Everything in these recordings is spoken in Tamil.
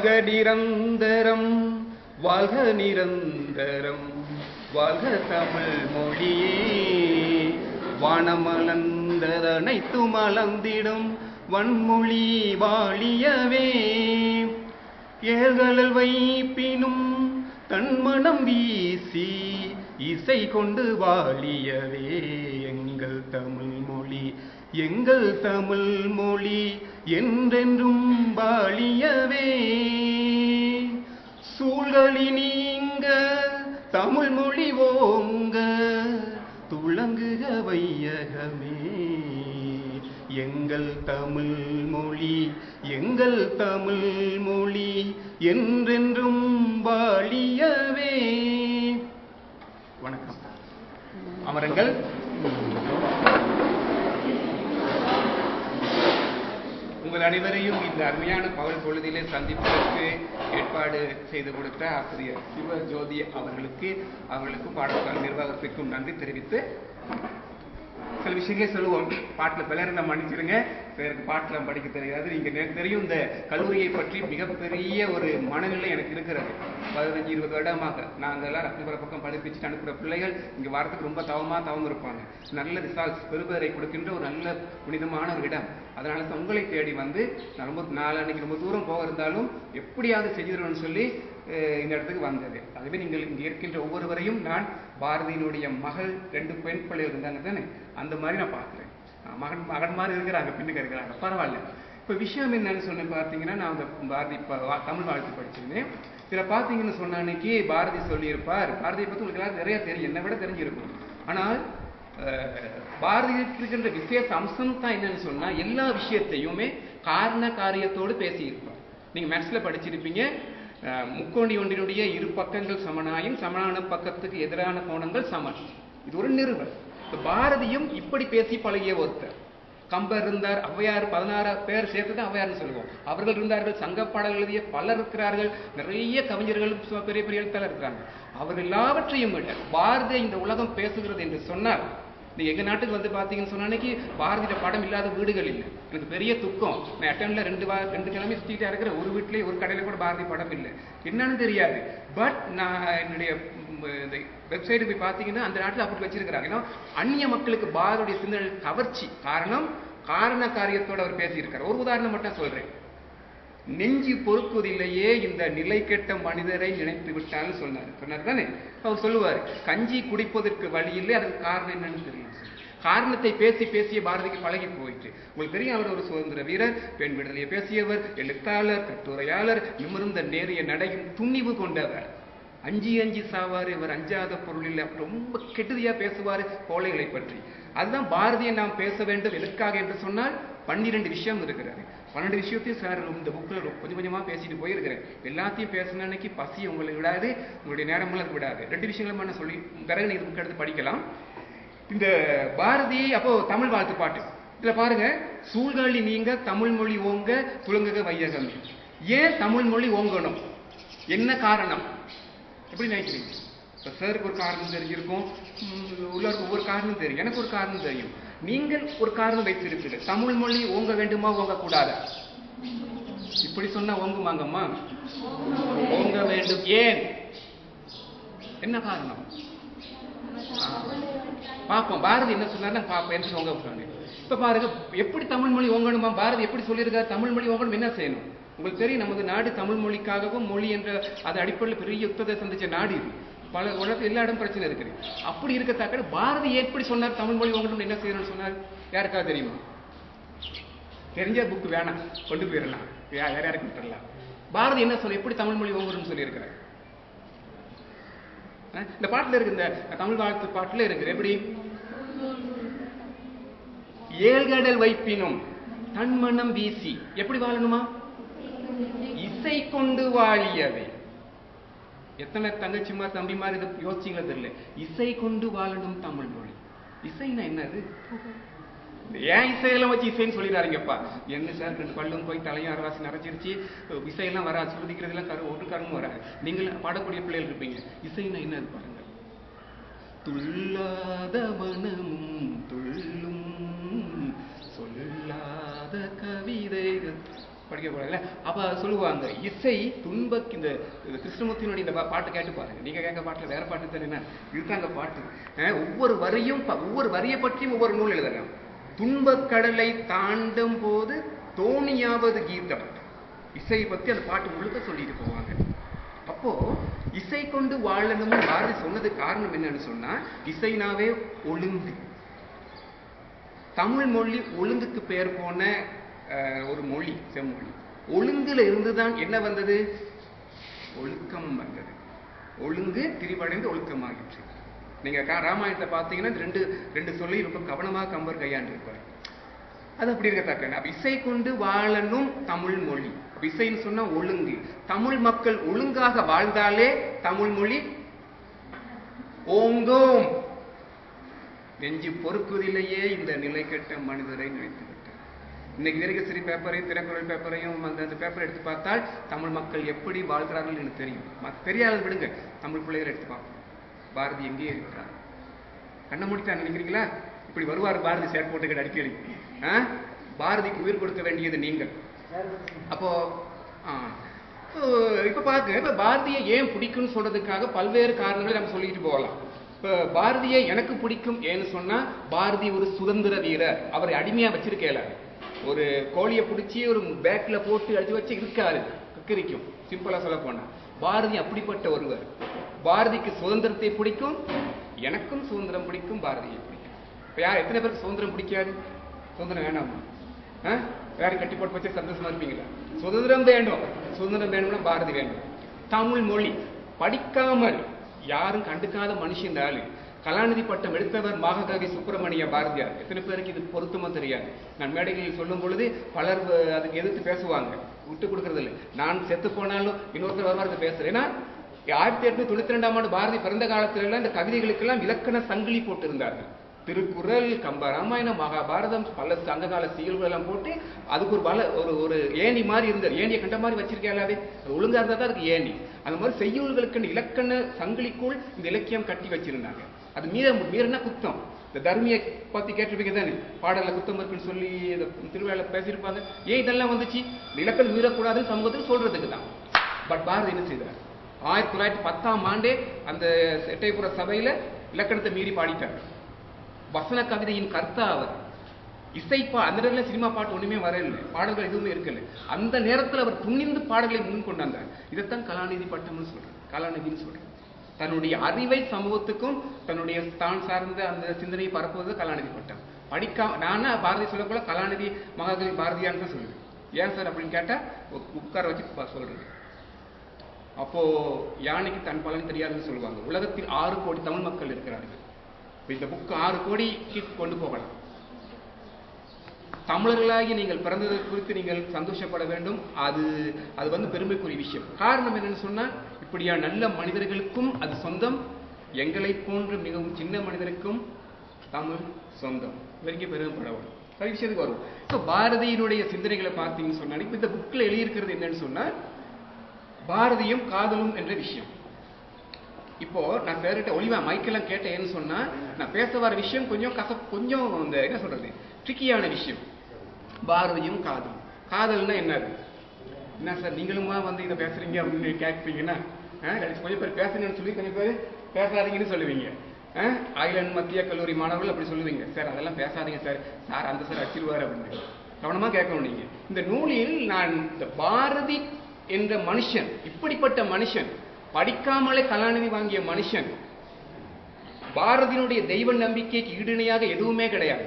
வாழ்க நிரந்தரம் வாழ்க நிரந்தரம். வாழ்க தமிழ் மொழியே. வானமலர்ந்ததனைத்து மலர்ந்திடும் வன்மொழி வாழியவே. ஏழ்களல் வைப்பினும் தன்மணம் வீசி இசை கொண்டு வாழியவே. எங்கள் தமிழ் மொழி எங்கள் தமிழ் மொழி என்றென்றும் வாழியவே. சூழ்களி நீங்க தமிழ் மொழி ஓங்க துளங்குக வையகமே. எங்கள் தமிழ் மொழி எங்கள் தமிழ் மொழி என்றென்றும் வாழியவே. வணக்கம். அமரங்கள். உங்கள் அனைவரையும் இந்த அருமையான பகல் பொழுதிலே சந்திப்பதற்கு ஏற்பாடு செய்து கொடுத்த ஆசிரியர் சிவ ஜோதி அவர்களுக்கு அவர்களுக்கும் பாடசாலை நிர்வாகத்திற்கும் நன்றி தெரிவித்து சில விஷயங்களே சொல்லுவோம். பாட்டில் பிளர்ந்த மன்னிச்சிருங்க. பிறருக்கு பாட்டில் படிக்க தெரியாது. நீங்க எனக்கு தெரியும் இந்த கல்லூரியை பற்றி மிகப்பெரிய ஒரு மனநிலை எனக்கு இருக்கிறது. பதினஞ்சு இருபது வருடமாக நாங்கள் எல்லாம் ரத்னபுர பக்கம் படிப்பிச்சுட்டு அனுப்புகிற பிள்ளைகள் இங்க வாரத்துக்கு ரொம்ப தவமா தவம் இருப்பாங்க. நல்ல ரிசால்ட்ஸ் பெறுபேரை கொடுக்கின்ற ஒரு நல்ல புனிதமான ஒரு இடம். அதனால தான் உங்களை தேடி வந்து நான் ரொம்ப நாளன்னைக்கு ரொம்ப தூரம் போக இருந்தாலும் எப்படியாவது செஞ்சிடணும்னு சொல்லி இந்த இடத்துக்கு வந்தது. அதுவே நீங்கள் இங்கே இருக்கின்ற ஒவ்வொருவரையும் நான் பாரதியினுடைய மகள் ரெண்டு பெண் பிள்ளைகள் இருந்தாங்க தானே? அந்த மாதிரி நான் பார்க்குறேன். மகன் மகன் மாதிரி இருக்கிறாங்க பின்னுக்கு இருக்கிறாங்க. பரவாயில்ல. இப்போ விஷயம் என்னன்னு சொன்ன பார்த்தீங்கன்னா நான் அந்த பாரதி தமிழ் வாழ்த்து படிச்சிருந்தேன். இதில் பார்த்தீங்கன்னு சொன்ன அன்னைக்கு பாரதி சொல்லியிருப்பார். பாரதியை பற்றி உங்களுக்கு எல்லாரும் நிறைய தெரியும். என்னை விட தெரிஞ்சிருக்கும். ஆனால் பாரதிக்கு இருக்கின்ற விசேஷ அம்சம் தான் என்னன்னு சொன்னா எல்லா விஷயத்தையுமே காரண காரியத்தோடு பேசியிருப்பார் நீங்க மேக்ஸ்ல படிச்சிருப்பீங்க. அஹ், முக்கோணி ஒன்றினுடைய இரு பக்கங்கள் சமனாயும் சமனான பக்கத்துக்கு எதிரான கோணங்கள் சமன். இது ஒரு நிறுவல். பாரதியும் இப்படி பேசி பழகிய ஒருத்தர். கம்பர் இருந்தார் ஔவையார் பதினாறு பேர் சேர்த்து தான் ஔவையார்னு சொல்லுவோம். அவர்கள் இருந்தார்கள் சங்கப்பாடல் எழுதிய பலர் இருக்கிறார்கள். நிறைய கவிஞர்கள் பெரிய பெரிய எழுத்தாளர் இருக்கிறாங்க. அவர் எல்லாவற்றையும் விட பாரதிய இந்த உலகம் பேசுகிறது என்று சொன்னார் நீங்க எங்கள் நாட்டுக்கு வந்து பார்த்தீங்கன்னு சொன்ன அன்னைக்கு பாரதியோட படம் இல்லாத வீடுகள் இல்லை. எனக்கு பெரிய துக்கம். நான் அட்டன்ல ரெண்டு வா ரெண்டு கிழமை சுற்றிட்டே இருக்கிற ஒரு வீட்லயே ஒரு கடையில கூட பாரதி படம் இல்லை. என்னன்னு தெரியாது. பட் நான் என்னுடைய இந்த வெப்சைட்டு போய் பார்த்தீங்கன்னா அந்த நாட்டில் அப்படி வச்சிருக்கிறாங்க. ஏன்னா அந்நிய மக்களுக்கு பாரதியுடைய சிந்தனை கவர்ச்சி காரணம் காரண காரியத்தோட அவர் பேசியிருக்கார். ஒரு உதாரணம் மட்டும் சொல்றேன். நெஞ்சு பொறுக்குவதில்லையே இந்த நிலை கெட்ட மனிதரை நினைத்து விட்டான்னு சொன்னார். சொன்னார் தானே? அவர் சொல்லுவார் கஞ்சி குடிப்பதற்கு வழி இல்லை அதுக்கு காரணம் என்னன்னு தெரியும் காரணத்தை பேசி பேசிய பாரதிக்கு பழகி போயிட்டு உங்களுக்கு தெரியும் அவர் ஒரு சுதந்திர வீரர் பெண் விடுதலையை பேசியவர் எழுத்தாளர் கட்டுரையாளர் நிமிர்ந்த நேரிய நடையும் துணிவு கொண்டவர். அஞ்சி அஞ்சு சாவார் இவர் அஞ்சாத பொருளில் ரொம்ப கெடுதியா பேசுவார் கோழைகளை பற்றி. அதுதான் பாரதியை நாம் பேச வேண்டும் எதற்காக என்று சொன்னால் பன்னிரண்டு விஷயம் இருக்கிறாரு பன்னெண்டு விஷயத்தையும் சார் இந்த புக்கில் கொஞ்சம் கொஞ்சமாக பேசிட்டு போயிருக்கிறேன். எல்லாத்தையும் பேசின அன்னைக்கு பசி உங்களை விடாது உங்களுடைய நேரமெல்லாம் விடாது. ரெண்டு விஷயங்களும் நான் சொல்லி பிறகு நீங்கள் புக் எடுத்து படிக்கலாம். இந்த பாரதி அப்போ தமிழ் வாழ்த்து பாட்டு. இதுல பாருங்க சூழ்காழி நீங்க தமிழ் மொழி ஓங்க துலங்குக வையகம். ஏன் தமிழ் மொழி ஓங்கணும்? என்ன காரணம்? எப்படி நினைக்கிறீங்க? இப்போ சாருக்கு ஒரு காரணம் தெரிஞ்சிருக்கும் ம், உள்ளவருக்கு ஒவ்வொரு காரணம் தெரியும். எனக்கு ஒரு காரணம் தெரியும். நீங்கள் ஒரு காரணம் வைத்திருப்பீர்கள். தமிழ் மொழி ஓங்க வேண்டுமா ஓங்க கூடாதா இப்படி சொன்னா ஓங்குமாங்கம்மா? ஓங்க வேண்டும். ஏன்? என்ன காரணம்? பார்ப்போம் பாரதி என்ன சொன்னார் பார்ப்போம் என்ன ஓங்க விட்டுறாங்க இப்ப பாருங்க எப்படி தமிழ் மொழி ஓங்கணுமா? பாரதி எப்படி சொல்லியிருக்காரு? தமிழ் மொழி ஓங்கணும் என்ன செய்யணும்? உங்களுக்கு தெரியும் நமது நாடு தமிழ் மொழிக்காகவும் மொழி என்ற அது அடிப்படையில் பெரிய யுத்தத்தை சந்திச்ச நாடு இது. பல உலகத்தில் எல்லா இடம் பிரச்சனை இருக்குது அப்படி இருக்கத்தக்க பாரதி எப்படி சொன்னார்? தமிழ் மொழி ஓங்கணும் என்ன செய்யணும்னு சொன்னார்? யாருக்காவது தெரியுமா? தெரிஞ்ச புக் வேணாம். கொண்டு போயிடலாம். வேற யாருக்கும் யாருக்கு விட்டுறலாம் பாரதி என்ன சொல்ல எப்படி தமிழ் மொழி ஓங்கணும்னு சொல்லியிருக்கிறார்? இந்த பாட்டுல இருக்கு இந்த தமிழ் வாழ்த்து பாட்டுல இருக்கு. எப்படி? ஏழ்கடல் வைப்பினும் தன்மனம் வீசி. எப்படி வாழணுமா? இசை கொண்டு வாழியவை. எத்தனை தங்கச்சிமா தம்பிமார் இது யோசிச்சிங்களா தெரியல. இசை கொண்டு வாழணும் தமிழ் மொழி. இசைன்னா என்னது? ஏன் இசையெல்லாம் வச்சு இசைன்னு சொல்லிடாருங்கப்பா என்ன சார் ரெண்டு பல்லும் போய் தலையும் அரவாசி நிறைஞ்சிருச்சு. இசையெல்லாம் வராது சுருதிக்கிறதுலாம் கரு ஒரு கருமும் வராது. நீங்கள் பாடக்கூடிய பிள்ளைகள் இருப்பீங்க. இசைன்னா என்ன பாருங்க துள்ளாத மனமும் துள்ளும் சொல்லாத கவிதைகள். படிக்கக்கூடாதுல்ல அப்ப சொல்லுவாங்க. இசை துன்பக்கு இந்த கிருஷ்ணமூர்த்தியினுடைய இந்த பாட்டு கேட்டு பாருங்க. நீங்க கேட்க பாட்டுல வேற பாட்டு தானே இதுதாங்க பாட்டு. அஹ் ஒவ்வொரு வரியும் ஒவ்வொரு வரியை பற்றியும் ஒவ்வொரு நூல் எழுதுறாங்க. துன்பக்கடலை தாண்டும் போது தோணியாவது கீதம். இசையை பத்தி அந்த பாட்டு முழுக்க சொல்லிட்டு போவாங்க. அப்போ இசை கொண்டு வாழணும்னு பாரதி சொன்னதுக்கு காரணம் என்னன்னு சொன்னா இசைனாவே ஒழுங்கு. தமிழ் மொழி ஒழுங்குக்கு பெயர் போன அஹ், ஒரு மொழி செம்மொழி. ஒழுங்குல இருந்துதான் என்ன வந்தது? ஒழுக்கம் வந்தது. ஒழுங்கு திரிவடைந்து ஒழுக்கமாகிற்று நீங்க கா- ராமாயணத்தை பார்த்தீங்கன்னா ரெண்டு ரெண்டு சொல்லி ரொம்ப கவனமாக கம்பர் கையாண்டிருப்பார். அது அப்படி இருக்கத்தக்க இசை கொண்டு வாழணும் தமிழ் மொழி. இசைன்னு சொன்னா ஒழுங்கு. தமிழ் மக்கள் ஒழுங்காக வாழ்ந்தாலே தமிழ் மொழி ஓங்கோம். நெஞ்சு பொறுக்குவதிலேயே இந்த நிலை கெட்ட மனிதரை நினைத்து விட்டார். இன்னைக்கு சிறு பேப்பரையும் திறக்குறள் பேப்பரையும் அந்த அந்த பேப்பரை எடுத்து பார்த்தால் தமிழ் மக்கள் எப்படி வாழ்கிறார்கள் எனக்கு தெரியும். தெரியாத விடுங்க. தமிழ் பிள்ளைகளை எடுத்து பார்ப்போம். பாரதி எங்கேயே இருக்கிறார் கண்ண முடித்தான் நினைக்கிறீங்களா இப்படி வருவார் பாரதி சேர் போட்டுக்கிட்டு அடிக்கடி. பாரதிக்கு உயிர் கொடுக்க வேண்டியது நீங்கள். அப்போ இப்போ இப்ப பாருங்க இப்ப பாரதியை ஏன் பிடிக்கும்னு சொல்றதுக்காக பல்வேறு காரணங்களை நம்ம சொல்லிட்டு போகலாம். இப்ப பாரதியை எனக்கு பிடிக்கும் ஏன்னு சொன்னா பாரதி ஒரு சுதந்திர வீரர். அவரை அடிமையா வச்சிருக்கல. ஒரு கோழியை பிடிச்சி ஒரு பேக்ல போட்டு அடிச்சு வச்சு இருக்காரு கிரிக்கும் சிம்பிளா சொல்ல போனா. பாரதி அப்படிப்பட்ட ஒருவர். பாரதிக்கு சுதந்திரத்தை பிடிக்கும் எனக்கும் சுதந்திரம் பிடிக்கும் பாரதியை பிடிக்கும். இப்ப யார் எத்தனை பேருக்கு சுதந்திரம் பிடிக்காது? சுதந்திரம் வேணாமா யாரும் கட்டி போட்டு வச்சு சந்தோஷமா இருப்பீங்களா? சுதந்திரம் வேண்டும். சுதந்திரம் வேணும்னா பாரதி வேண்டும். தமிழ் மொழி படிக்காமல் யாரும் கண்டுக்காத மனுஷன் ஆளு. கலாநிதி பட்டம் எடுத்தவர் மாககவி சுப்பிரமணிய பாரதியார். எத்தனை பேருக்கு இது பொருத்தமா தெரியாது. நான் மேடைகளில் சொல்லும் பொழுது பலர் அதுக்கு எதிர்த்து பேசுவாங்க. விட்டு கொடுக்கறது இல்லை நான் செத்து போனாலும் இன்னொருத்தர் வருவார் பேசுறேன். ஏன்னா ஆயிரத்தி எட்நூத்தி தொண்ணூத்தி ரெண்டாம் ஆண்டு பாரதி பிறந்த காலத்துல எல்லாம் இந்த கவிதைகளுக்கெல்லாம் இலக்கண சங்கிலி போட்டிருந்தார்கள். திருக்குறள் கம்ப ராமாயணம் மகாபாரதம் பல சங்ககால சீல்கள் எல்லாம் போட்டு அதுக்கு ஒரு பல ஒரு ஒரு ஏணி மாதிரி இருந்தார். ஏணியை கண்ட மாதிரி வச்சிருக்கேலாவே அது ஒழுங்கா இருந்தா தான் அதுக்கு ஏணி. அந்த மாதிரி செய்யுள்களுக்கு இலக்கண சங்கிலிக்குள் இந்த இலக்கியம் கட்டி வச்சிருந்தாங்க. அது மீற மீறினா குத்தம். இந்த தர்மியை பத்தி கேட்டிருப்பீங்க தானே? பாடல்ல குத்தம் இருக்குன்னு சொல்லி இந்த திருவிழால பேசியிருப்பாங்க. ஏன் இதெல்லாம் வந்துச்சு? இந்த இலக்கணம் மீறக்கூடாதுன்னு சமூகத்துக்கு சொல்றதுக்கு தான். பட் பாரதி என்ன செய்தார்? ஆயிரத்தி தொள்ளாயிரத்தி பத்தாம் ஆண்டே அந்த எட்டயபுர சபையில இலக்கணத்தை மீறி பாடிட்டார். வசன கவிதையின் கர்த்தா அவர். இசைப்பா அந்த நேரத்தில் சினிமா பாட்டு ஒண்ணுமே வரல. பாடல்கள் எதுவுமே இருக்கல. அந்த நேரத்துல அவர் துணிந்து பாடல்களை முன் கொண்டு இதைத்தான் கலாநிதி பட்டம்னு சொல்றேன் கலாநிதின்னு சொல்றேன் தன்னுடைய அறிவை சமூகத்துக்கும் தன்னுடைய தான் சார்ந்த அந்த சிந்தனையை பரப்புவது கலாநிதி பட்டம். படிக்கா நானா பாரதி சொல்லக்குள்ள கலாநிதி மகாகவி பாரதியான்னு தான் சொல்லுவேன் ஏன் சார் அப்படின்னு கேட்டால் உட்கார வச்சு சொல்றேன் அப்போ யானைக்கு தன் பலன் தெரியாதுன்னு சொல்லுவாங்க. உலகத்தில் ஆறு கோடி தமிழ் மக்கள் இருக்கிறார்கள். இந்த புக் ஆறு கோடிக்கு கொண்டு போகலாம். தமிழர்களாகி நீங்கள் பிறந்தது குறித்து நீங்கள் சந்தோஷப்பட வேண்டும். அது அது வந்து பெருமைக்குரிய விஷயம். காரணம் என்னன்னு சொன்னா இப்படியா நல்ல மனிதர்களுக்கும் அது சொந்தம். எங்களை போன்ற மிகவும் சின்ன மனிதருக்கும் தமிழ் சொந்தம். வரைக்கும் பெருமைப்படவும் சரி விஷயத்துக்கு வரும் இப்போ பாரதியினுடைய சிந்தனைகளை பார்த்தீங்கன்னு சொன்னா இப்போ இந்த புக்கில் எழுதியிருக்கிறது என்னன்னு சொன்னா பாரதியும் காதலும் என்ற விஷயம். இப்போ நான் பேர்கிட்ட ஒளிவா மைக்கெல்லாம் கேட்டேன்னு சொன்னா நான் பேச வர விஷயம் கொஞ்சம் கச கொஞ்சம் இந்த என்ன சொல்றது ட்ரிக்கியான விஷயம். பாரதியும் காதலும். காதல்னா என்னது என்ன சார் நீங்களுமா வந்து இதை பேசுறீங்க அப்படின்னு கேட்பீங்கன்னா கொஞ்சம் பேர் பேசுங்கன்னு சொல்லி கொஞ்சம் பேர் பேசாதீங்கன்னு சொல்லுவீங்க. ஐலண்ட் மத்திய கல்லூரி மாணவர்கள் அப்படி சொல்லுவீங்க. சார் அதெல்லாம் பேசாதீங்க சார். சார் அந்த சார் அச்சிருவார் அப்படின்னு. கவனமா கேட்கணும் நீங்க. இந்த நூலில் நான் இந்த பாரதி என்ற மனுஷன் இப்படிப்பட்ட மனுஷன் படிக்காமலே கலாநிதி வாங்கிய மனுஷன் பாரதியினுடைய தெய்வ நம்பிக்கைக்கு ஈடுணையாக எதுவுமே கிடையாது.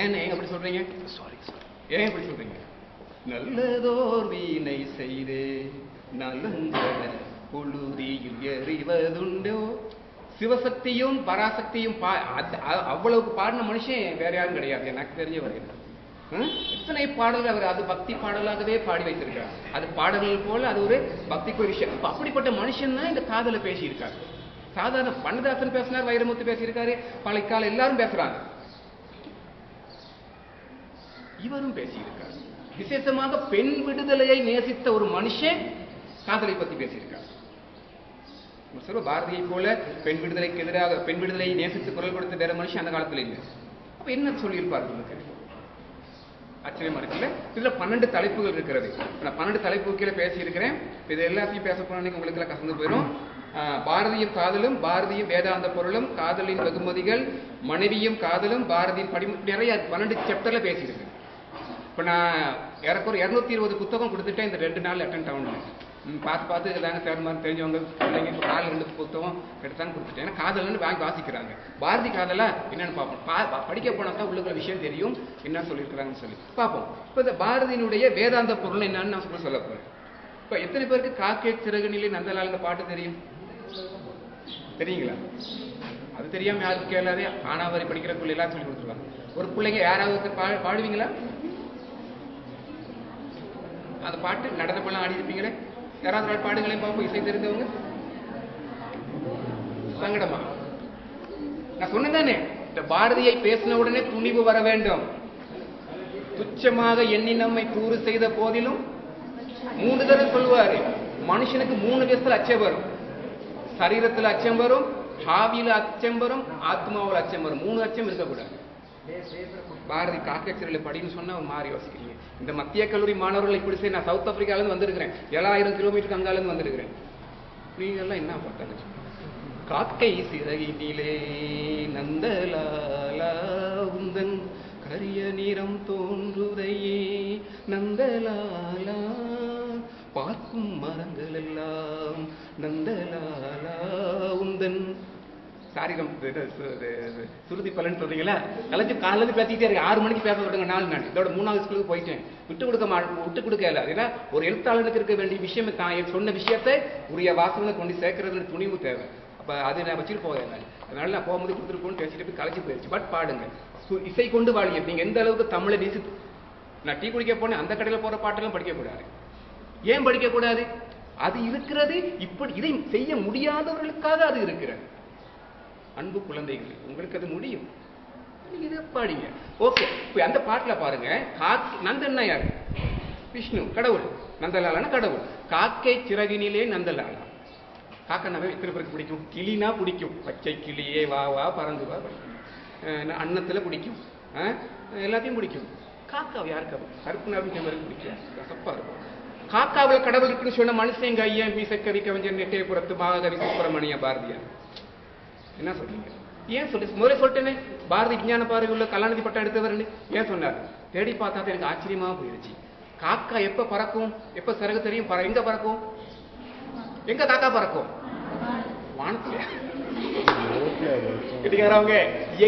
ஏன் ஏன் அப்படி சொல்றீங்க? சாரி சாரி ஏன் இப்படி சொல்றீங்க? நல்லதோர் வீணை செய்தே நலங்கட புழுதியில் எறிவதுண்டோ? சிவசக்தியும் பராசக்தியும் அவ்வளவுக்கு பாடின மனுஷன் வேற யாரும் கிடையாது. எனக்கு தெரிஞ்ச வரையில் இத்தனை பாடல்கள் அவர் அது பக்தி பாடலாகவே பாடி வைத்திருக்கிறார். அது பாடல்கள் போல அது ஒரு பக்திக்குரிய விஷயம். அப்ப அப்படிப்பட்ட மனுஷன் தான் இந்த காதலை பேசியிருக்காரு. சாதாரண பண்டதாசன் பேசினார் வைரமுத்து பேசியிருக்காரு பழைக்கால எல்லாரும் பேசுறாங்க. இவரும் பேசியிருக்கார். விசேஷமாக பெண் விடுதலையை நேசித்த ஒரு மனுஷன் காதலை பத்தி பேசியிருக்கார். நம்ம சொல்ற பாரதியை போல பெண் விடுதலைக்கு எதிராக பெண் விடுதலையை நேசித்து குரல் கொடுத்த வேற மனுஷன் அந்த காலத்துல இல்லை. அப்ப என்ன சொல்லியிருப்பார் உங்களுக்கு ஆச்சரியமா இருக்குல்ல? இதுல பன்னெண்டு தலைப்புகள் இருக்கிறது. நான் பன்னெண்டு தலைப்பு கீழே பேசியிருக்கிறேன். இது எல்லாத்தையும் பேச போனா உங்களுக்கு எல்லாம் கசந்து போயிடும் ஆஹ், பாரதியும் காதலும் பாரதியின் வேதாந்த பொருளும் காதலின் வெகுமதிகள் மனைவியும் காதலும் பாரதியின் படி நிறைய பன்னெண்டு சாப்டர்ல பேசியிருக்கேன். இப்போ நான் ஏறக்குறை இரநூத்தி இருபது புத்தகம் கொடுத்துட்டேன் இந்த ரெண்டு நாள் அட்டன் ஆகணும் பார்த்து பார்த்து இதாங்க தேர்ந்த மாதிரி தெரிஞ்சவங்க பிள்ளைங்க இப்போ காலையில் ரெண்டு புத்தகம் எடுத்தாங்க கொடுத்துட்டேன். ஏன்னா காதல்னு வாங்கி வாசிக்கிறாங்க. பாரதி காதலா என்னன்னு பார்ப்போம். பா பா- படிக்க போனா தான் உள்ளுக்குள்ள விஷயம் தெரியும் என்ன சொல்லியிருக்கிறாங்கன்னு சொல்லி. பார்ப்போம். இப்போ இந்த பாரதியினுடைய வேதாந்த பொருள் என்னன்னு நான் சொல்ல சொல்ல இப்போ எத்தனை பேருக்கு காக்கே சிறகு நிலை நந்தலால் பாட்டு தெரியும்? தெரியுங்களா? அது தெரியாம யாருக்கு கேளாதே ஆனாவரி படிக்கிற பிள்ளை எல்லாம் சொல்லி கொடுத்துருவாங்க ஒரு பிள்ளைங்க யாராவது பா பாடுவீங்களா? அந்த பாட்டு நடனப்பெல்லாம் ஆடி இருப்பீங்களே யாராவது நாள் பாடுகளையும் பார்ப்போம் இசை தெரிந்தவங்க சங்கடமா? நான் சொன்னதானே இந்த பாரதியை பேசின உடனே துணிவு வர வேண்டும். துச்சமாக எண்ணி நம்மை கூறு செய்த போதிலும் மூணு தடவை சொல்லுவாரு மனுஷனுக்கு மூணு விதத்துல அச்சம் வரும். சரீரத்துல அச்சம் வரும் ஹாவியில் அச்சம் வரும் ஆத்மாவில் அச்சம் வரும். மூணு அச்சம் இருக்கக்கூடாது. பாரதி காக்கச்சிறையில் படின்னு சொன்னா அவர் மாறி யோசிக்கிறீங்க. இந்த மத்திய கல்லூரி மாணவர்கள் இப்படி செய்ய நான் சவுத் ஆப்பிரிக்கால இருந்து வந்திருக்கிறேன். ஏழாயிரம் கிலோமீட்டருக்கு அங்கால இருந்து வந்திருக்கிறேன் நீங்க எல்லாம் என்ன பார்த்தாங்க காக்கை சிறகினிலே நந்தலாலா உந்தன் கரிய நிறம் தோன்றுதையே நந்தலாலா. பார்க்கும் மரங்கள் எல்லாம் நந்தலாலா உந்தன் காரியம் சுருதி பலன் சொல்றீங்களா கலைஞ்சி காலையில பேசிக்கிட்டே இருக்கு ஆறு மணிக்கு பேச விடுங்க நாலு நாள் இதோட மூணாவது ஸ்கூலுக்கு போயிட்டேன். விட்டு கொடுக்க மா விட்டு கொடுக்கல. ஏன்னா ஒரு எழுத்தாளனுக்கு இருக்க வேண்டிய விஷயம் தான். சொன்ன விஷயத்தை உரிய வாசனை கொண்டு சேர்க்கறது துணிவு தேவை. அப்ப அது நான் வச்சுட்டு போகிறேன் நான். அதனால நான் போகும்போது கொடுத்துருக்கோன்னு பேசிட்டு போய் கலைச்சு போயிடுச்சு பட் பாடுங்க. சு- இசை கொண்டு வாழிய நீங்க எந்த அளவுக்கு தமிழை நேசி நான் டீ குடிக்க போனேன். அந்த கடையில போற பாட்டெல்லாம் படிக்கக்கூடாது. ஏன் படிக்கக்கூடாது? அது இருக்கிறது இப்படி இதை செய்ய முடியாதவர்களுக்காக அது இருக்கிறது. அன்பு குழந்தைகள். உங்களுக்கு அது முடியும். இதை பாடிங்க. ஓகே இப்போ அந்த பாட்டில் பாருங்க. காக்கை நந்தன்னா யாரு? விஷ்ணு கடவுள். நந்தலாலான கடவுள். காக்கை சிறகினிலே நந்தலாலா. காக்கனாவே எத்தனை பேருக்கு பிடிக்கும். கிளினா பிடிக்கும். பச்சை கிளியே வா வா பறந்து வா அன்னத்தில் அன்னத்துல பிடிக்கும். எல்லாத்தையும் பிடிக்கும். காக்காவை யாருக்கு கருப்பு நாவிக்க மாதிரி பிடிக்கும். கசப்பா இருக்கும். காக்காவில் கடவுள் இருக்குன்னு சொன்ன மனுஷங்க ஐயன்? மீசக்கவி கவிஞர் நெட்டையபுரத்து மாகவி சுப்பிரமணிய பாரதியார். என்ன சொல்றீங்க? ஏன் சொல்லி முதல்ல சொல்லிட்டேனே? பாரதி விஞ்ஞான பார்வை உள்ள கலாநிதி பட்டம் எடுத்தவர்னு ஏன் சொன்னார்? தேடி பார்த்தா தான் எனக்கு ஆச்சரியமா போயிருச்சு. காக்கா எப்ப பறக்கும்? எப்ப சிறகு தெரியும்? பற எங்க பறக்கும்? எங்க காக்கா பறக்கும்? வானத்துல. கிட்டிக்காரவங்க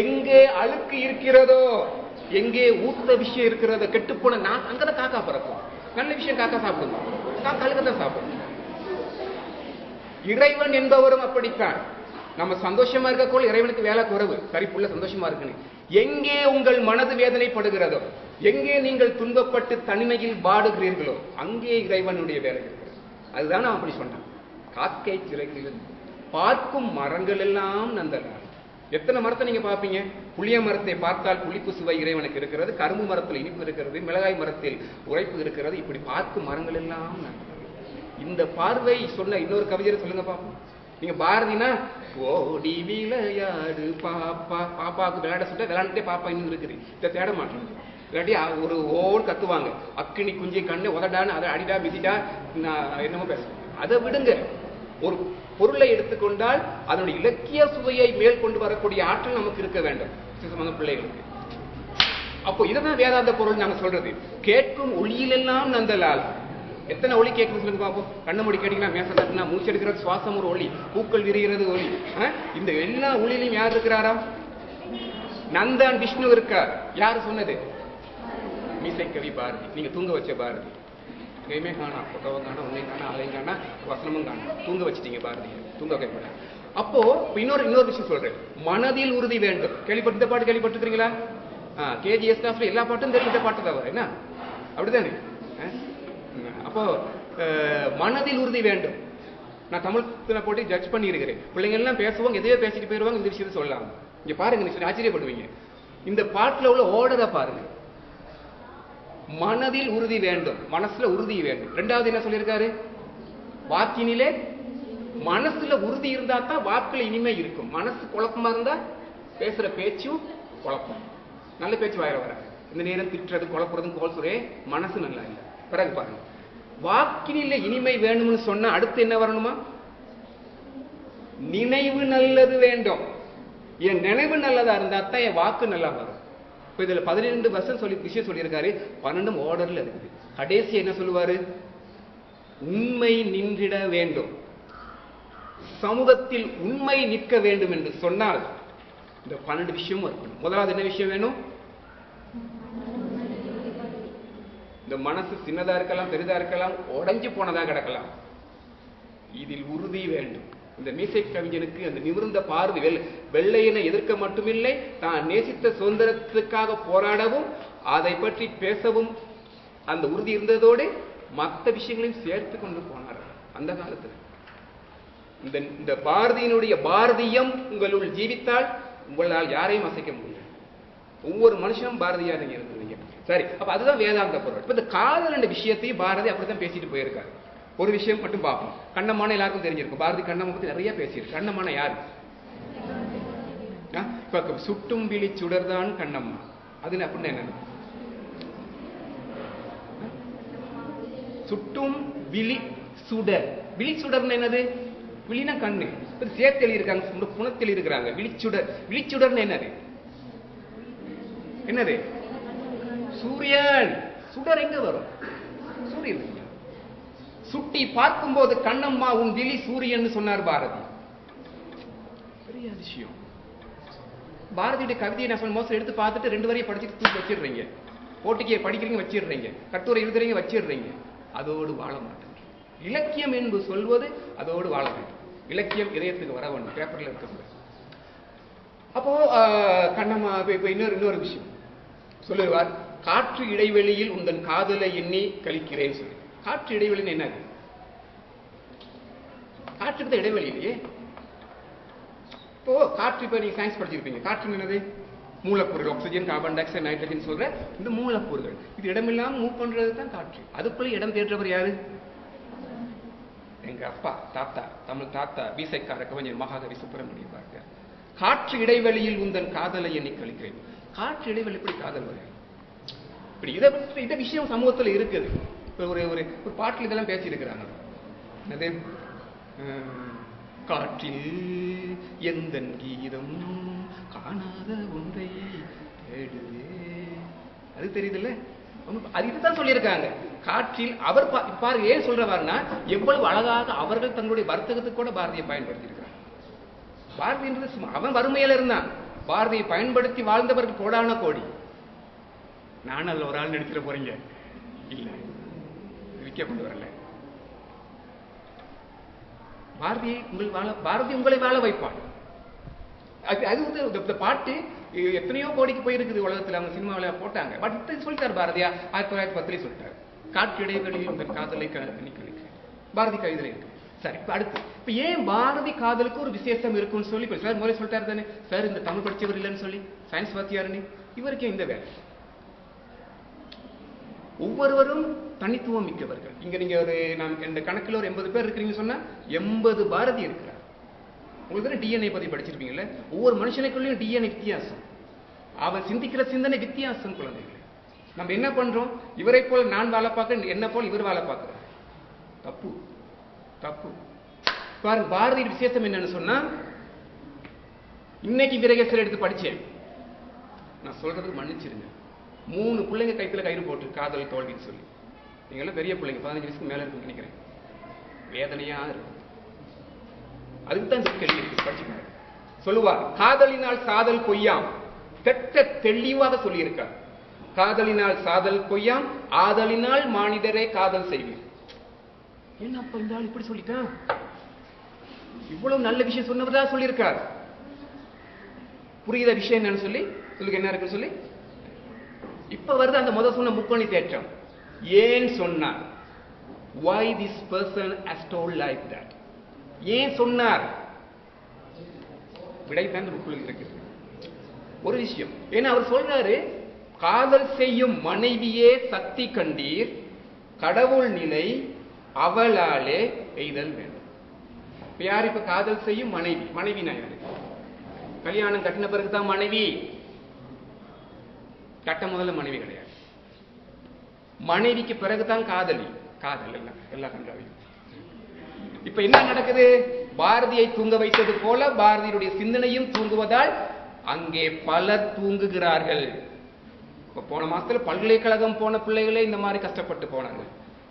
எங்கே அழுக்கு இருக்கிறதோ எங்கே ஊத்த விஷயம் இருக்கிறதோ கெட்டுப்போன நான் அங்கதான் காக்கா பறக்கும். நல்ல விஷயம் காக்கா சாப்பிடுங்க காக்கா அழுக்கதான் சாப்பிடும் இறைவன் என்பவரும் அப்படித்தான். நம்ம சந்தோஷமா இருக்கக்குள்ள இறைவனுக்கு வேலை குறைவு. சரி புள்ள சந்தோஷமா இருக்குன்னு. எங்கே உங்கள் மனது வேதனைப்படுகிறதோ எங்கே நீங்கள் துன்பப்பட்டு தனிமையில் பாடுகிறீர்களோ அங்கே இறைவனுடைய வேலை இருக்கிறது. அதுதான் நான் அப்படி சொன்னேன். காக்கை சிறைகளில் பார்க்கும் மரங்கள் எல்லாம் நந்தலால் எத்தனை மரத்தை நீங்க பார்ப்பீங்க? புளிய மரத்தை பார்த்தால் புளிப்பு சுவை இறைவனுக்கு இருக்கிறது கரும்பு மரத்தில் இனிப்பு இருக்கிறது மிளகாய் மரத்தில் உரைப்பு இருக்கிறது இப்படி பார்க்கும் மரங்கள் எல்லாம் இந்த பார்வை சொன்ன இன்னொரு கவிஞரை சொல்லுங்க பார்ப்போம் நீங்க பாரதினா ஓடி விளையாடு பாப்பா. பாப்பாவுக்கு விளையாட சொல்லிட்டு விளையாண்டுட்டே பாப்பா இன்னும் இருக்குது. இதை தேட மாட்டேன் இல்லாட்டி ஒரு ஓன் கத்துவாங்க. அக்கினி குஞ்சு கண்ணு உதடான்னு அதை அடிடா மிதிடா நான் என்னமோ பேசுவேன் அதை விடுங்க. ஒரு பொருளை எடுத்துக்கொண்டால் அதனுடைய இலக்கிய சுவையை மேல் கொண்டு வரக்கூடிய ஆற்றல் நமக்கு இருக்க வேண்டும். சிசுமந்த பிள்ளைகளுக்கு. அப்போ இதுதான் வேதாந்த பொருள் நாங்க சொல்றது. கேட்கும் ஒளியிலெல்லாம் நந்தலால் எத்தனை ஒளி கேட்குது சொல்லுங்க பார்ப்போம் கண்ணு மூடி கேட்டீங்கன்னா மேச தட்டுனா மூச்சு எடுக்கிறது சுவாசம் ஒரு ஒளி பூக்கள் விரிகிறது ஒளி இந்த எல்லா ஒளியிலையும் யார் இருக்கிறாரா? நந்தான் விஷ்ணு இருக்கார். யார் சொன்னது? மீசை கவி பாரதி. நீங்க தூங்க வச்ச பாரதி. எங்கேயுமே காணா. புத்தகம் காணா உன்னை காணா அதையும் காணா வசனமும் காணா. தூங்க வச்சிட்டீங்க பாரதி. தூங்க கைப்பட அப்போ இன்னொரு இன்னொரு விஷயம் சொல்றேன். மனதில் உறுதி வேண்டும். கேள்விப்பட்டு இந்த பாட்டு கேள்விப்பட்டிருக்கிறீங்களா? கேஜிஎஸ் கிளாஸ்ல எல்லா பாட்டும் தெரியும். இந்த பாட்டு தவிர என்ன? அப்படிதானே அப்போ மனதில் உறுதி வேண்டும். நான் தமிழ் போட்டு ஜட்ஜ் பண்ணி இருக்கிறேன் பிள்ளைங்க எல்லாம் பேசுவாங்க எதையோ பேசிட்டு போயிருவாங்க இந்த விஷயத்தை சொல்லலாம் இங்க பாருங்க நீங்க ஆச்சரியப்படுவீங்க. இந்த பாட்டுல உள்ள ஓர்டரை பாருங்க. மனதில் உறுதி வேண்டும். மனசுல உறுதி வேண்டும். ரெண்டாவது என்ன சொல்லியிருக்காரு? வாக்கினிலே மனசுல உறுதி இருந்தா தான் வாக்குல இனிமே இருக்கும். மனசு குழப்பமா இருந்தா பேசுற பேச்சும் குழப்பம். நல்ல பேச்சு வாயில வர இந்த நேரம் திட்டுறது குழப்புறதும் கோல் சுரே மனசு நல்லா இல்லை. பிறகு பாருங்க. வாக்கினில இனிமை வேணும்னு சொன்னா அடுத்து என்ன வரணுமா? நினைவு நல்லது வேண்டும். என் நினைவு நல்லதா இருந்தா தான் என் வாக்கு நல்லா வரும். இப்போ இதில் பதினெண்டு வருஷம் சொல்லி விஷயம் சொல்லியிருக்காரு. பன்னெண்டும் ஆர்டர்ல இருக்குது. கடைசி என்ன சொல்லுவாரு? உண்மை நின்றிட வேண்டும். சமூகத்தில் உண்மை நிற்க வேண்டும் என்று சொன்னால் இந்த பன்னெண்டு விஷயமும் இருக்கணும். முதலாவது என்ன விஷயம் வேணும்? இந்த மனசு சின்னதா இருக்கலாம் பெரிதா இருக்கலாம் உடைஞ்சு போனதா கிடக்கலாம். இதில் உறுதி வேண்டும். இந்த மீசை கவிஞனுக்கு அந்த நிமிர்ந்த பார்வை வெள்ளையினை எதிர்க்க மட்டுமில்லை தான் நேசித்த சுதந்திரத்துக்காக போராடவும் அதை பற்றி பேசவும் அந்த உறுதி இருந்ததோடு மற்ற விஷயங்களையும் சேர்த்து கொண்டு போனார் அந்த காலத்துல. இந்த இந்த பாரதியினுடைய பாரதியம் உங்களுள் ஜீவித்தால் உங்களால் யாரையும் அசைக்க முடியாது. ஒவ்வொரு மனுஷனும் பாரதியார் நீங்க சரி அப்ப அதுதான் வேதாந்த பொருள். இப்ப இந்த காதல் என்ற விஷயத்தையும் பாரதி அப்படித்தான் பேசிட்டு போயிருக்காரு. ஒரு விஷயம் மட்டும் பார்ப்போம். கண்ணமான எல்லாருக்கும் தெரிஞ்சிருக்கும். பாரதி கண்ணம்மா பத்தி நிறைய பேசியிருக்கு. கண்ணமான யாரு? இப்ப சுட்டும் விழி சுடர்தான் கண்ணம்மா. அது அப்படின்னு என்ன சுட்டும் விழி சுடர். விழி சுடர்னு என்னது? விழினா கண்ணு. இப்ப இருக்காங்க எழுதியிருக்காங்க. இருக்கிறாங்க. விழிச்சுடர் விழிச்சுடர்னு என்னது? என்னது? சூரியன். சுடர் எங்க வரும்? சூரியன். சுட்டி பார்க்கும்போது கண்ணம்மா உன் விழி சூரியன் சொன்னார் பாரதி. பெரிய அதிசயம். பாரதியுடைய கவிதையை நான் சொன்ன மோசம் எடுத்து பார்த்துட்டு ரெண்டு வரையும் படிச்சுட்டு தூக்கி வச்சிடுறீங்க. போட்டிக்கையை படிக்கிறீங்க வச்சிடுறீங்க. கட்டுரை எழுதுறீங்க வச்சிடுறீங்க. அதோடு வாழ மாட்டேங்க இலக்கியம் என்று சொல்வது அதோடு வாழ வேண்டும். இலக்கியம் இதயத்துக்கு வர வேண்டும். பேப்பர்ல இருக்கக்கூடாது அப்போ கண்ணம்மா இப்ப இன்னொரு இன்னொரு விஷயம். சொல்லுவார் காற்று இடைவெளியில் உந்தன் காதலை எண்ணி கழிக்கிறேன் சொல்லி. காற்று இடைவெளின்னு என்னது? காற்றுக்கு தான் இடைவெளி இல்லையே. இப்போ காற்று இப்போ நீங்க சயின்ஸ் படிச்சிருப்பீங்க. காற்று என்னது? மூலக்கூறுகள் oxygen carbon dioxide nitrogen சொல்ற இந்த மூலக்கூறுகள். இது இடமில்லாம மூவ் பண்றது தான் காற்று. அதுக்குள்ள இடம் தேற்றவர் யாரு? எங்க அப்பா தாத்தா தமிழ் தாத்தா வீசைக்கார கவிஞர் மகாகவி சுப்பிரமணியம் பார்க்க காற்று இடைவெளியில் உந்தன் காதலை எண்ணி கழிக்கிறேன். காற்று இடைவெளி எப்படி காதல் வரும்? இப்படி இதை பற்றி இந்த விஷயம் சமூகத்தில் இருக்குது. இப்போ ஒரு ஒரு ஒரு பாட்டில் இதெல்லாம் பேசியிருக்கிறாங்க. அது காற்றில் எந்தன் கீதம் காணாத ஒன்றை தேடுதே. அது தெரியுதுல்ல? அவங்க- அது இதுதான் சொல்லியிருக்காங்க. காற்றில் அவர் பா- பாருங்க ஏன் சொல்றவாருன்னா எவ்வளவு அழகாக அவர்கள் தங்களுடைய வர்த்தகத்துக்கு கூட பாரதியை பயன்படுத்தியிருக்கிறாங்க. பாரதின்றது அவன் வறுமையில இருந்தான். பாரதியை பயன்படுத்தி வாழ்ந்தவர்கள் கோடான கோடி. நானும் அதில் ஒரு ஆள் நடிச்சிட போறீங்க. இல்ல. விற்க கொண்டு வரல. பாரதியை உங்கள் வாழ பாரதி உங்களை வாழ வைப்பான் அது அது வந்து இந்த- பாட்டு எத்தனையோ கோடிக்கு போயிருக்குது உலகத்துல. அவங்க சினிமாவில் போட்டாங்க. பட் இது சொல்லிட்டார் பாரதியா. ஆயிரத்தி தொள்ளாயிரத்தி பத்துலேயே சொல்லிட்டார். காற்று இடைவெளியில் உங்கள் காதலை கணிக்கிறேன் பாரதி கவிதையில் இருக்கு. சரி இப்போ அடுத்து. இப்ப ஏன் பாரதி காதலுக்கு ஒரு விசேஷம் இருக்குன்னு சொல்லி சார் முறை சொல்லிட்டாரு தானே. சார் இந்த தமிழ் படிச்சவர் இல்லைன்னு சொல்லி. சயின்ஸ் பார்த்தியாருன்னு இவருக்கு இந்த வேலை. ஒவ்வொருவரும் தனித்துவம் மிக்கவர்கள். இங்க நீங்க ஒரு நாம் இந்த கணக்கில் ஒரு எண்பது பேர் இருக்கிறீங்கன்னு சொன்னா எண்பது பாரதி இருக்கிறார். உங்களுக்கு டிஎன்ஏ பத்தி படிச்சிருப்பீங்கல்ல? ஒவ்வொரு மனுஷனுக்குள்ளேயும் டிஎன்ஏ வித்தியாசம். அவன் சிந்திக்கிற சிந்தனை வித்தியாசம் குழந்தைகள். நம்ம என்ன பண்றோம்? இவரை போல் நான் வேலை பார்க்க என்ன போல் இவர் வேலை பார்க்கிறார். தப்பு. தப்பு. பாருங்க பாரதி விசேஷம் என்னன்னு சொன்னா இன்னைக்கு விரகேசர் எடுத்து படிச்சேன். நான் சொல்றதுக்கு மன்னிச்சிருங்க. மூணு பிள்ளைங்க கைத்துல கயிறு போட்டு காதல் தோல்வின்னு சொல்லி. நீங்களாம் பெரிய பிள்ளைங்க பதினஞ்சு வயசுக்கு மேல இருக்குன்னு நினைக்கிறேன். வேதனையா இருக்கும். அதுக்கு தான் இந்த கேள்வி இருக்கு படிச்சுக்கோங்க. சொல்லுவார் காதலினால் சாதல் பொய்யாம் தெட்ட தெளிவாக சொல்லியிருக்கார். காதலினால் சாதல் பொய்யாம் ஆதலினால் மானிடரே காதல் செய்வீர். என்ன அப்ப இந்த ஆள் இப்படி சொல்லிட்டான் இவ்வளவு நல்ல விஷயம் சொன்னவரா சொல்லியிருக்கார். புரியுத விஷயம் என்னன்னு சொல்லி சொல்லுங்க என்ன இருக்குன்னு சொல்லி? இப்ப வருது அந்த முதல் சொன்ன முக்கோணி தேற்றம். ஏன் சொன்னார்? Why this person has told like that? ஏன் சொன்னார்? விடை தான் இந்த இருக்கிறது ஒரு விஷயம். ஏன்னா அவர் சொல்றாரு காதல் செய்யும் மனைவியே சக்தி கண்டீர் கடவுள் நிலை அவளாலே எய்தல் வேண்டும். இப்ப யார் இப்ப காதல் செய்யும் மனைவி? மனைவி நான் யாரு? கல்யாணம் கட்டின பிறகுதான் மனைவி. கட்ட முதல்ல மனைவி கிடையாது. மனைவிக்கு பிறகுதான் காதலி. காதல் எல்லாம் எல்லா கன்றாவையும் இப்ப என்ன நடக்குது? பாரதியை தூங்க வைத்தது போல பாரதியுடைய சிந்தனையும் தூங்குவதால் அங்கே பலர் தூங்குகிறார்கள். இப்போ போன மாசத்துல பல்கலைக்கழகம் போன பிள்ளைகளே இந்த மாதிரி கஷ்டப்பட்டு போனாங்க.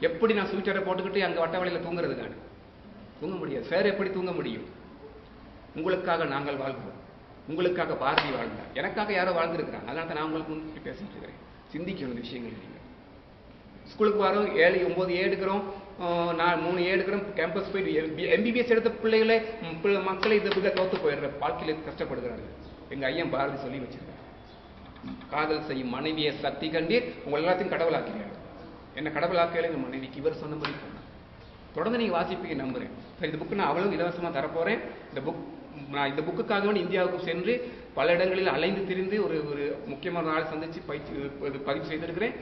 எப்படி நான் ஸ்வீட்டரை போட்டுக்கிட்டு அங்க வட்டவழியில தூங்குறதுக்கான தூங்க முடியாது. சார் எப்படி தூங்க முடியும்? உங்களுக்காக நாங்கள் வாழ்கிறோம் உங்களுக்காக பாரதி வாழ்ந்தார். எனக்காக யாரோ வாழ்ந்திருக்கிறாங்க. அதனால தான் நான் உங்களுக்கு முன்னாடி பேசிட்டு இருக்கிறேன். சிந்திக்கணும் இந்த விஷயங்கள் நீங்க. ஸ்கூலுக்கு வரோம் ஏழு ஒன்பது ஏ எடுக்கிறோம் நான் மூணு ஏ எடுக்கிறோம் கேம்பஸ் போயிட்டு எம்பிபிஎஸ் எடுத்த பிள்ளைகளே பிள்ளை- மக்களை இதை விட தோத்து போயிடுற வாழ்க்கையில் கஷ்டப்படுகிறார்கள். எங்க ஐயன் பாரதி சொல்லி வச்சிருக்காரு. காதல் செய்யும் மனைவியை சக்தி கண்டீர் உங்கள் எல்லாத்தையும் கடவுளாக்கிறார் என்ன கடவுளாக்கல எங்க மனைவிக்கு? இவர் சொன்னபடி போனார் தொடர்ந்து நீங்க வாசிப்பீங்க நம்புறேன். சரி, இந்த புக்கு நான் அவ்வளவு இலவசமா தரப்போறேன். இந்த புக் நான் இந்த புக்குக்காக வேண்டி இந்தியாவுக்கு சென்று பல இடங்களில் அலைந்து திரிந்து ஒரு ஒரு முக்கியமான நாளை சந்தித்து பயிற்சி பதிவு செய்திருக்கிறேன்.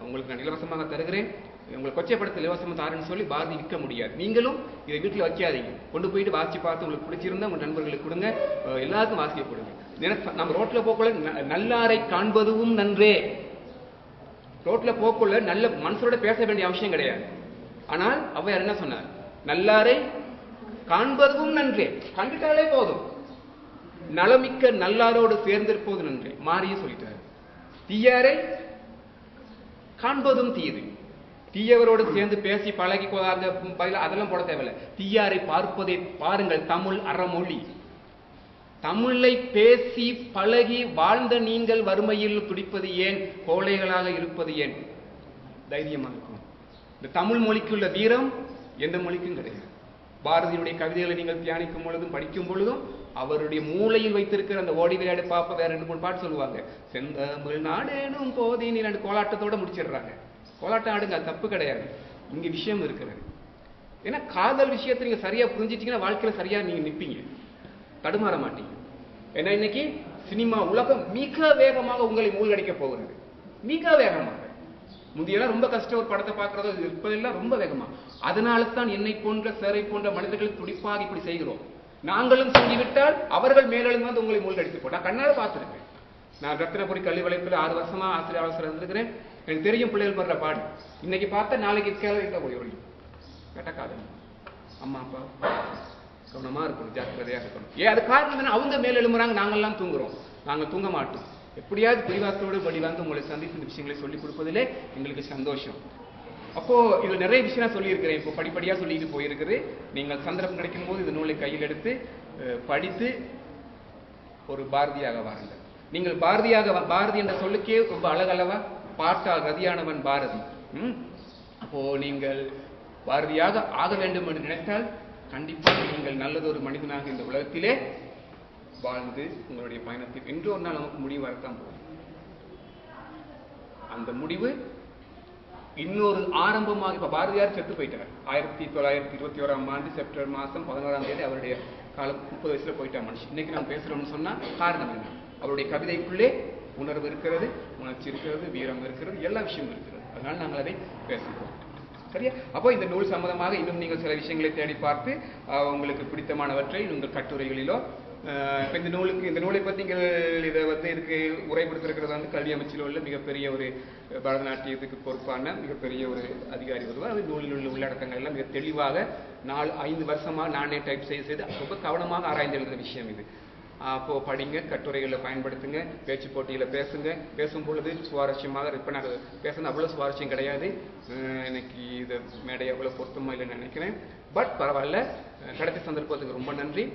உங்களுக்கு நான் இலவசமாக தருகிறேன். உங்களுக்கு கொச்சைப்படுத்த இலவசமாக தாருன்னு சொல்லி பாரதி விற்க முடியாது. நீங்களும் இதை வீட்டில் வைக்காதீங்க. கொண்டு போயிட்டு வாசித்து பார்த்து உங்களுக்கு பிடிச்சிருந்தா உங்கள் நண்பர்களுக்கு கொடுங்க. எல்லாருக்கும் வாசிக்க கொடுங்க. நினைப்ப- நம்ம ரோட்டில் போக்குள்ள நல்லாரை காண்பதும் நன்றே. ரோட்டில் போக்குள்ள நல்ல மனசோட பேச வேண்டிய அவசியம் கிடையாது. ஆனால் அவர் என்ன சொன்னார்? நல்லாரை காண்பதும் நன்றே. கண்டுட்டாலே போதும். நலமிக்க நல்லாரோடு சேர்ந்திருப்பது நன்றே. மாறிய சொல்லிட்டார். தீயாரை காண்பதும் தீது. தீயவரோடு சேர்ந்து பேசி பழகி போதாங்க பதிலா அதெல்லாம் போட தேவையில்ல. தீயாரை பார்ப்பதை பாருங்கள் தமிழ் அறமொழி. தமிழை பேசி பழகி வாழ்ந்த நீங்கள் வறுமையில் துடிப்பது ஏன்? கோழைகளாக இருப்பது ஏன்? தைரியமாக இருக்கும் இந்த தமிழ் மொழிக்குள்ள வீரம் எந்த மொழிக்கும் கிடையாது. பாரதியுடைய கவிதைகளை நீங்கள் தியானிக்கும் பொழுதும் படிக்கும் பொழுதும் அவருடைய மூளையில் வைத்திருக்கிற அந்த ஓடி விளையாடு பாப்ப வேற ரெண்டு மூணு பாட்டு சொல்லுவாங்க. செந்தமிழ் நாடேனும் போதே நீ ரெண்டு கோலாட்டத்தோட முடிச்சிடுறாங்க. கோலாட்டம் ஆடுங்க அது தப்பு கிடையாது. இங்க விஷயம் இருக்கிறது. ஏன்னா காதல் விஷயத்தை நீங்க சரியா புரிஞ்சிட்டீங்கன்னா வாழ்க்கையில சரியா நீங்க நிப்பீங்க. தடுமாற மாட்டீங்க. ஏன்னா இன்னைக்கு சினிமா உலகம் மிக வேகமாக உங்களை மூழ்கடிக்க போகிறது. மிக வேகமாக முந்தையெல்லாம் ரொம்ப கஷ்டம் ஒரு படத்தை பார்க்கறதோ இருப்பதெல்லாம் ரொம்ப வேகமாக அதனால தான் என்னை போன்ற சேரை போன்ற மனிதர்கள் துடிப்பாக இப்படி செய்கிறோம். நாங்களும் சொல்லிவிட்டால் அவர்கள் மேலெழுந்து வந்து உங்களை மூழ்கடித்து போ கண்ணால் கண்ணால பார்த்துருக்கேன். நான் ரத்தினபுரி கல்வி வளையத்தில் ஆறு வருஷமா ஆசிரியர் ஆலோசனை இருந்திருக்கிறேன். எனக்கு தெரியும் பிள்ளைகள் படுற பாடு. இன்னைக்கு பார்த்தா நாளைக்கு கேள்வி போய் ஒளி கட்டக்காதல் அம்மா அப்பா கவனமா இருக்கணும் ஜாக்கிரதையா இருக்கணும். ஏன் அது காரணம் என்ன அவங்க மேலெழுமுறாங்க எழும்புறாங்க தூங்குறோம். நாங்க தூங்க மாட்டோம். எப்படியாவது பிரிவாசத்தோடு படி வந்து உங்களை சந்தித்து இந்த விஷயங்களை சொல்லிக் கொடுப்பதிலே எங்களுக்கு சந்தோஷம். அப்போ இதுல நிறைய விஷயம் நான் சொல்லியிருக்கிறேன். இப்போ படிப்படியா சொல்லிட்டு போயிருக்குது. நீங்கள் சந்தர்ப்பம் கிடைக்கும் போது இந்த நூலை கையில் எடுத்து படித்து ஒரு பாரதியாக வாருங்கள். நீங்கள் பாரதியாக பாரதி என்ற சொல்லுக்கே ரொம்ப அழகளவா பாட்டால் ரதியானவன் பாரதி. அப்போ நீங்கள் பாரதியாக ஆக வேண்டும் என்று நினைத்தால் கண்டிப்பாக நீங்கள் நல்லதொரு மனிதனாக இந்த உலகத்திலே வாழ்ந்து உங்களுடைய பயணத்தை என்று ஒரு நாள் நமக்கு முடிவு வரத்தான் போகும். அந்த முடிவு இன்னொரு ஆரம்பமாக இப்ப பாரதியார் செத்து போயிட்டார். ஆயிரத்தி தொள்ளாயிரத்தி இருபத்தி ஓராம் ஆண்டு செப்டம்பர் மாசம் பதினோராம் தேதி அவருடைய காலம் முப்பது வயசுல போயிட்டார் மனுஷன். இன்னைக்கு நம்ம பேசுறோம்னு சொன்னா காரணம் என்ன? அவருடைய கவிதைக்குள்ளே உணர்வு இருக்கிறது உணர்ச்சி இருக்கிறது வீரம் இருக்கிறது எல்லா விஷயமும் இருக்கிறது. அதனால நாங்கள் அதை பேசுகிறோம் சரியா? அப்போ இந்த நூல் சம்பந்தமாக இன்னும் நீங்கள் சில விஷயங்களை தேடி பார்த்து உங்களுக்கு பிடித்தமானவற்றை உங்கள் கட்டுரைகளிலோ இப்போ இந்த நூலுக்கு இந்த நூலை பத்தி நீங்கள் இதை வந்து இதுக்கு உரைப்படுத்திருக்கிறது வந்து கல்வி அமைச்சில் உள்ள மிகப்பெரிய ஒரு பரதநாட்டியத்துக்கு பொறுப்பான மிகப்பெரிய ஒரு அதிகாரி வருவார் அது நூலில் உள்ள உள்ளடக்கங்கள் எல்லாம் மிக தெளிவாக நாலு ஐந்து வருஷமாக நானே டைப் செய்து செய்து ரொம்ப கவனமாக ஆராய்ந்து எழுதுற விஷயம் இது. அப்போது படிங்க கட்டுரைகளில் பயன்படுத்துங்க பேச்சு போட்டியில் பேசுங்க. பேசும் பொழுது சுவாரஸ்யமாக இப்ப நான் பேசுறது அவ்வளோ சுவாரஸ்யம் கிடையாது. எனக்கு இதை மேடை அவ்வளோ பொருத்தமா இல்லைன்னு நினைக்கிறேன். பட் பரவாயில்ல கடைசி சந்தர்ப்பத்துக்கு ரொம்ப நன்றி.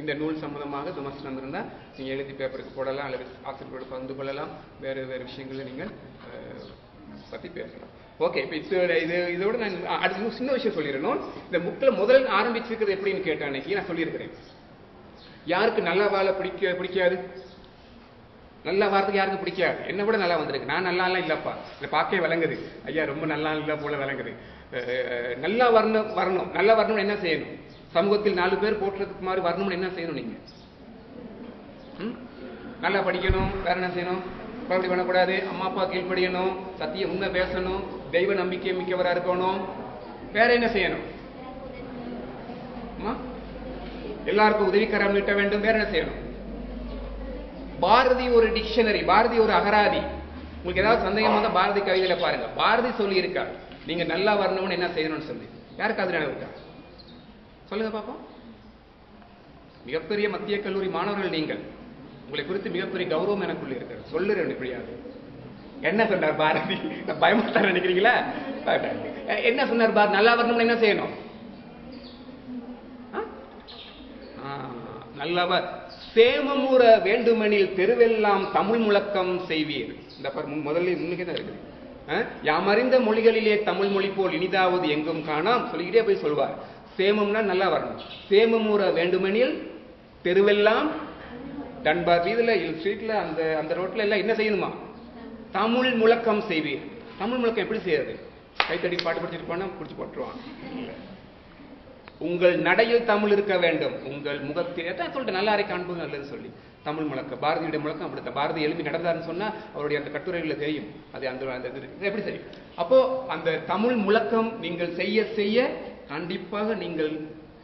இந்த நூல் சம்மந்தமாக விமர்சனம் இருந்தால் நீங்கள் எழுதி பேப்பருக்கு போடலாம் அல்லது ஆசிரியர்களோடு பகிர்ந்து கொள்ளலாம். வேறு வேறு விஷயங்களை நீங்கள் பற்றி பேசலாம். ஓகே இப்போ இதோட இது இதோட நான் அடுத்த சின்ன விஷயம் சொல்லிடணும். இந்த புக்கில் முதல் ஆரம்பிச்சிருக்கிறது எப்படின்னு கேட்ட அன்னைக்கு நான் சொல்லியிருக்கிறேன். யாருக்கு நல்லா வாழ பிடிக்க பிடிக்காது? நல்லா வாரத்துக்கு யாருக்கு பிடிக்காது. என்ன விட நல்லா வந்திருக்கு. நான் நல்லாலாம் இல்லைப்பா இல்லப்பா. இதை பார்க்கவே விளங்குது. ஐயா ரொம்ப நல்லா இல்லை போல விளங்குது. நல்லா வரணும் வரணும். நல்லா வரணும்னு என்ன செய்யணும்? சமூகத்தில் நாலு பேர் போட்டுறதுக்கு மாதிரி வரணும்னு என்ன செய்யணும் நீங்க? நல்லா படிக்கணும் வேற என்ன செய்யணும்? குழந்தை பண்ணக்கூடாது அம்மா அப்பா கீழ்ப்படியணும் சத்திய உண்மை பேசணும் தெய்வ நம்பிக்கை மிக்கவராக இருக்கணும். வேற என்ன செய்யணும்? எல்லாருக்கும் உதவிக்கரம் நீட்ட வேண்டும் வேற என்ன செய்யணும்? பாரதி ஒரு டிக்ஷனரி பாரதி ஒரு அகராதி. உங்களுக்கு ஏதாவது சந்தேகம் வந்தால் பாரதி கவிதையில பாருங்க. பாரதி சொல்லி இருக்கார் நீங்க நல்லா வரணும்னு என்ன செய்யணும்னு சொல்லி. யாருக்கு அது நினைவு இருக்கா? சொல்லுங்க பாப்போம். மிகப்பெரிய மத்திய கல்லூரி மாணவர்கள் நீங்கள். உங்களை குறித்து மிகப்பெரிய கௌரவம் எனக்குள்ள இருக்கிறது. சொல்லுறேன் இப்படியாது என்ன சொன்னார் பாரதி? நான் நினைக்கிறீங்களா? என்ன சொன்னார் பாரதி? நல்லா வரணும்னு என்ன செய்யணும்? ஆ? ஆ, நல்லவ சேமமுற வேண்டுமெனில் தெருவெல்லாம் தமிழ் முழக்கம் செய்வீர். இந்த முதல்ல முன்னுக்கே தான் இருக்குது. யாமறிந்த மொழிகளிலே தமிழ் மொழி போல் இனிதாவது எங்கும் காணாம். சொல்லிக்கிட்டே போய் சொல்வார். சேமம்னா நல்லா வரணும். சேமமுற வேண்டுமெனில் தெருவெல்லாம் டன்பார் வீதியில் ஸ்ட்ரீட்டில் அந்த அந்த ரோட்டில் எல்லாம் என்ன செய்யணுமா? தமிழ் முழக்கம் செய்வீர். தமிழ் முழக்கம் எப்படி செய்யறது? கைத்தடி பாட்டு படிச்சுட்டு போனா பிடிச்சி போட்டுருவான். உங்கள் நடையில் தமிழ் இருக்க வேண்டும். உங்கள் முகத்தில் எதாவது சொல்லிட்டு நல்லாரை காண்பது நல்லது சொல்லி. தமிழ் முழக்கம் பாரதியுடைய முழக்கம் அப்படித்தான். பாரதி எழுப்பி நடந்தாருன்னு சொன்னா அவருடைய அந்த கட்டுரைகளில் தெரியும். அது அந்த அந்த இது எப்படி சரி அப்போ அந்த தமிழ் முழக்கம் நீங்கள் செய்ய செய்ய கண்டிப்பாக நீங்கள்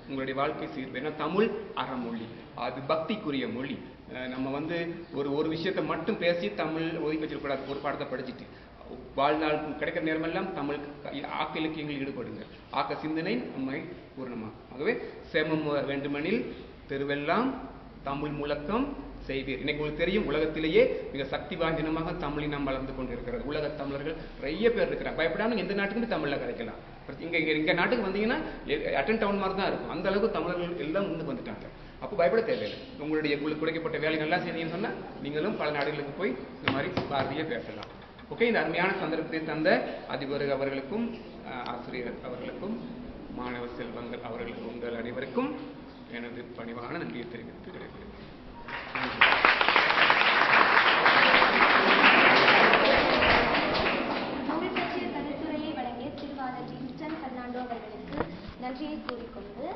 உங்களுடைய வாழ்க்கை சீர்வு ஏன்னா தமிழ் அறமொழி. அது பக்திக்குரிய மொழி. நம்ம வந்து ஒரு ஒரு விஷயத்தை மட்டும் பேசி தமிழ் ஒதுக்கி வச்சிடக்கூடாது ஒரு பாடத்தை படிச்சுட்டு. வாழ்நாள் கிடைக்கிற நேரமெல்லாம் தமிழ் ஆக்க இலக்கியங்கள் ஈடுபடுங்க ஆக்க சிந்தனை நம்மை பூர்ணமாகும் ஆகவே சேமம் வேண்டுமெனில் தெருவெல்லாம் தமிழ் முழக்கம் செய்வீர். இன்னைக்கு உங்களுக்கு தெரியும் உலகத்திலேயே மிக சக்தி வாய்ந்தனமாக தமிழினம் வளர்ந்து கொண்டிருக்கிறது. உலக தமிழர்கள் நிறைய பேர் இருக்கிறாங்க. பயப்படாமல் எந்த நாட்டுக்குமே தமிழில் கிடைக்கலாம் இங்க இங்க இங்க நாட்டுக்கு வந்தீங்கன்னா அட்டன் டவுன் மாதிரி தான் இருக்கும். அந்த அளவுக்கு தமிழர்கள் எல்லாம் முன்னுக்கு வந்துட்டாங்க. அப்போ பயப்பட தேவையில்லை. உங்களுடைய உங்களுக்கு குறைக்கப்பட்ட வேலைகள் எல்லாம் செய்தீங்கன்னு சொன்னா நீங்களும் பல நாடுகளுக்கு போய் இந்த மாதிரி பாரதிய பேசலாம். ஓகே இந்த அருமையான சந்தர்ப்பத்தை தந்த அதிபர் அவர்களுக்கும் ஆசிரியர் அவர்களுக்கும் மாணவ செல்வங்கள் அவர்களுக்கும் உங்கள் அனைவருக்கும் எனது பணிவான நன்றியை தெரிவித்து கிடைக்கிறேன் நன்றியை கூறிக்கொண்டு